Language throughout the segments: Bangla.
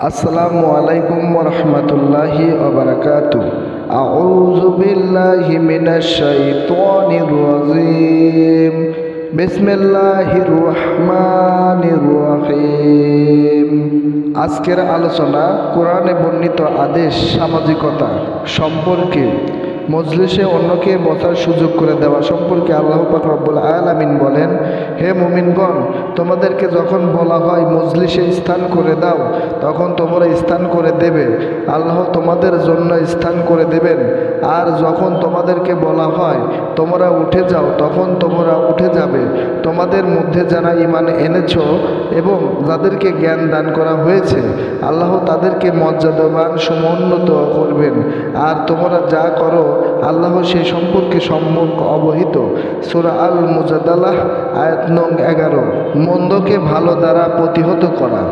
আসসালামু আলাইকুম রহমতুল্লাহি ওবরাকাতু আউযু বিল্লাহি মিনাশ শাইতানির রাজিম। বিসমিল্লাহির রহমানির রহিম। আজকের আলোচনা কোরআনে বর্ণিত আদেশ সামাজিকতা সম্পর্কে। মজলিসে অন্যকে বসার সুযোগ করে দেওয়া সম্পর্কে আল্লাহ পাক রব্বুল আলামিন বলেন হে মুমিনগণ, তোমাদেরকে যখন বলা হয় মজলিসে স্থান করে দাও, তখন তোমরা স্থান করে দেবে। আল্লাহ তোমাদের জন্য স্থান করে দেবেন। আর যখন তোমাদেরকে বলা হয় তোমরা উঠে যাও, তখন তোমরা উঠে যাবে। তোমাদের মধ্যে যারা ইমান এনেছ এবং যাদেরকে জ্ঞান দান করা হয়েছে, আল্লাহ তাদেরকে মর্যাদাবান, সমুন্নত করবেন। আর তোমরা যা করো আল্লাহ সে সম্পর্কে সম্মুখ অবহিত। সুরা আল মুজাদালাহ আয়াত নং এগারো। মন্দকে ভালো দ্বারা প্রতিহত করা।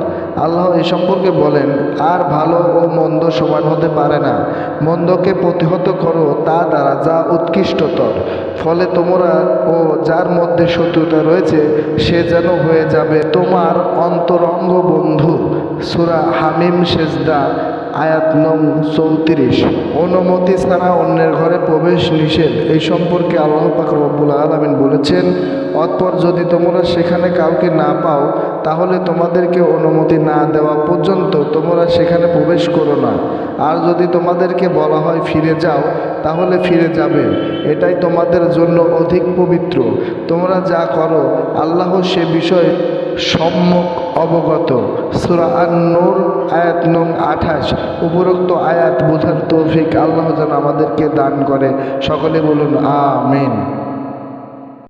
আল্লাহ এ সম্পর্কে বলেন, আর ভালো ও মন্দ সমান হতে পারে না। মন্দকে প্রতিহত করো, তা দ্বারা যা উৎকৃষ্টতর। ফলে তোমরা ও যার মধ্যে শত্রুতা রয়েছে, সে যেন হয়ে যাবে তোমার অন্তরঙ্গ বন্ধু সুরা হামিম, সেজদা আয়াত নং চৌত্রিশ। অনুমতি ছাড়া অন্যের ঘরে প্রবেশ নিষেধ। এই সম্পর্কে আল্লাহ পাক রব্বুল আলমিন বলেছেন, অতপর যদি তোমরা সেখানে কাউকে না পাও, তাহলে তোমাদেরকে অনুমতি না দেওয়া পর্যন্ত তোমরা সেখানে প্রবেশ করো না। আর যদি তোমাদেরকে বলা হয় ফিরে যাও তাহলে ফিরে যাবে। এটাই তোমাদের জন্য অধিক পবিত্র। তোমরা যা করো, আল্লাহ সে বিষয়ে সম্যক অবগত। সুরা নূর আয়াত নং আঠাশ। উপরোক্ত আয়াত বোঝার তৌফিক আল্লাহ যেন আমাদেরকে দান করে। সকলে বলুন, আমিন।